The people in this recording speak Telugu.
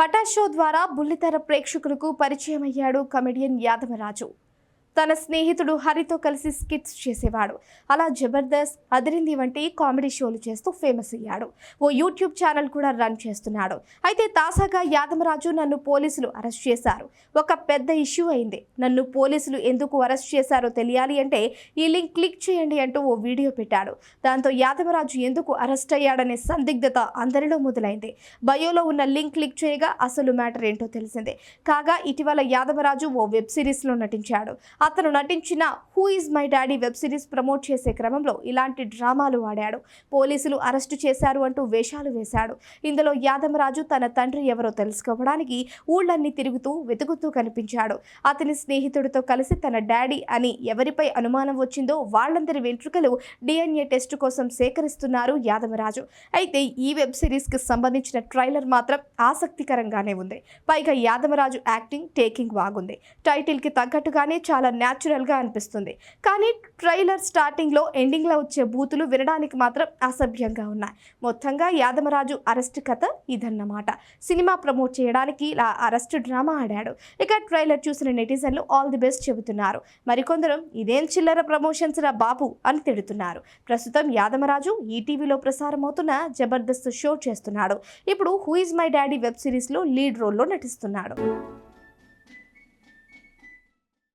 పటాషో షో ద్వారా బుల్లితెర ప్రేక్షకులకు పరిచయం అయ్యాడు కమెడియన్ యాదవరాజు. తన స్నేహితుడు హరితో కలిసి స్కిట్స్ చేసేవాడు. అలా జబర్దస్త్ అదిరింది వంటి కామెడీ షోలు చేస్తూ ఫేమస్ అయ్యాడు. ఓ యూట్యూబ్ ఛానల్ కూడా రన్ చేస్తున్నాడు. అయితే తాజాగా యాదవరాజు నన్ను పోలీసులు అరెస్ట్ చేశారు. ఒక పెద్ద ఇష్యూ అయింది. నన్ను పోలీసులు ఎందుకు అరెస్ట్ చేశారో తెలియాలి అంటే ఈ లింక్ క్లిక్ చేయండి అంటూ ఓ వీడియో పెట్టాడు. దాంతో యాదవరాజు ఎందుకు అరెస్ట్ అయ్యాడనే సందిగ్ధత అందరిలో మొదలైంది. బయోలో ఉన్న లింక్ క్లిక్ చేయగా అసలు మ్యాటర్ ఏంటో తెలిసిందే. కాగా ఇటీవల యాదవరాజు ఓ వెబ్ సిరీస్లో నటించాడు. అతను నటించిన who is my daddy web series promote చేసే క్రమంలో ఇలాంటి డ్రామాలు ఆడాడు. పోలీసులు అరెస్టు చేశారు అంటూ వేషాలు వేశాడు. ఇందులో యాదవరాజు తన తండ్రి ఎవరో తెలుసుకోవడానికి ఊళ్ళన్నీ తిరుగుతూ వెతుకుతూ కనిపించాడు. అతని స్నేహితుడితో కలిసి తన డాడీ అని ఎవరిపై అనుమానం వచ్చిందో వాళ్ళందరి వెంట్రుకలు డిఎన్ఏ టెస్ట్ కోసం సేకరిస్తున్నారు యాదవరాజు. అయితే ఈ వెబ్ సిరీస్కి సంబంధించిన ట్రైలర్ మాత్రం ఆసక్తికరంగానే ఉంది. పైగా యాదవరాజు యాక్టింగ్ టేకింగ్ బాగుంది. టైటిల్కి తగ్గట్టుగానే చాలా న్యాచురల్గా అనిపిస్తుంది. కానీ ట్రైలర్ స్టార్టింగ్లో ఎండింగ్లో వచ్చే బూతులు వినడానికి మాత్రం అసభ్యంగా ఉన్నాయి. మొత్తంగా యాదమరాజు అరెస్ట్ కథ ఇదన్నమాట. సినిమా ప్రమోట్ చేయడానికి ఇలా అరెస్ట్ డ్రామా ఆడాడు. ఇక ట్రైలర్ చూసిన నెటిజన్లు ఆల్ ది బెస్ట్ చెబుతున్నారు. మరికొందరు ఇదేం చిల్లర ప్రమోషన్స్ రా బాబు అని తిడుతున్నారు. ప్రస్తుతం యాదమరాజు ఈటీవీలో ప్రసారమవుతున్న జబర్దస్త్ షో చేస్తున్నాడు. ఇప్పుడు who is my daddy web సిరీస్లో లీడ్ రోల్లో నటిస్తున్నాడు.